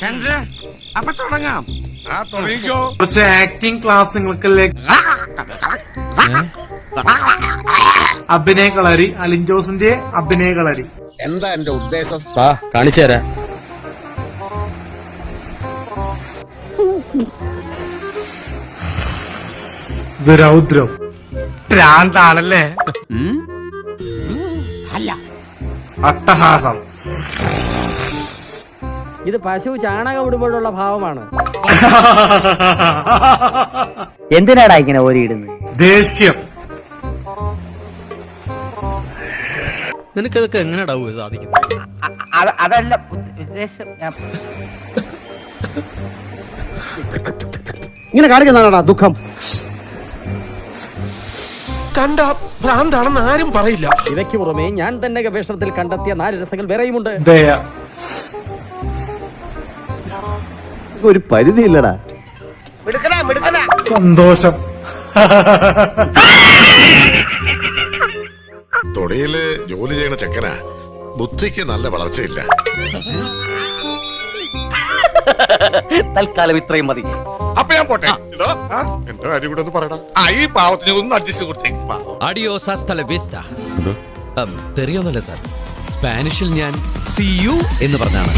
ചന്ദ്ര അപ്പൊ തുടങ്ങാം. ആ തുടങ്ങിക്കോ. കുറച്ച് ആക്ടിംഗ് ക്ലാസ്സുകൾക്കിലേക്ക് അഭിനയ കളരി അലിൻ ജോസിന്റെ അഭിനയ കളരി. എന്താ എന്റെ ഉദ്ദേശം? വാ കാണിച്ചു തരാം. ഇത് രൗദ്രം. ഭ്രാന്താണല്ലേ? അട്ടഹാസം. ഇത് പശു ചാണകം ഇടുമ്പോഴുള്ള ഭാവമാണ്. എന്തിനാടാ ഇങ്ങനെ ഓരിയിടുന്നത്? ദേഷ്യം. നിനക്കതൊക്കെ എങ്ങനെയാടാ സാധിക്കുന്നത്? അതല്ല ഉദ്ദേശം ഇങ്ങനെ കാണിക്കുന്നതാണോടാ ദുഃഖം. കണ്ട ഭ്രാന്താണെന്ന് ആരും പറയില്ല. ഇവയ്ക്ക് പുറമെ ഞാൻ തന്നെ ഗവേഷണത്തിൽ കണ്ടെത്തിയ നാല് രസങ്ങൾ വേറെയുമുണ്ട്. ദയ. ഒരു പരിധിയില്ലടാ. സന്തോഷം. തൊടിയിൽ ജോലി ചെയ്യണ ചെക്കനാ. ബുദ്ധിക്ക് നല്ല വളർച്ചയില്ല. തൽക്കാലം ഇത്രയും മതി. അപ്പൊ ഞാൻ പോട്ടെ. എന്റെ കാര്യം കൂടെ ഒന്ന് പറയടാ. ആ ഈ പാവത്തിന് ഒന്ന് അഡ്ജസ്റ്റ് കൊടുത്തേക്ക് വിസ്ത തെറിയൊന്നുമല്ല സാർ സ്പാനിഷിൽ ഞാൻ സി യു എന്ന് പറഞ്ഞാണ്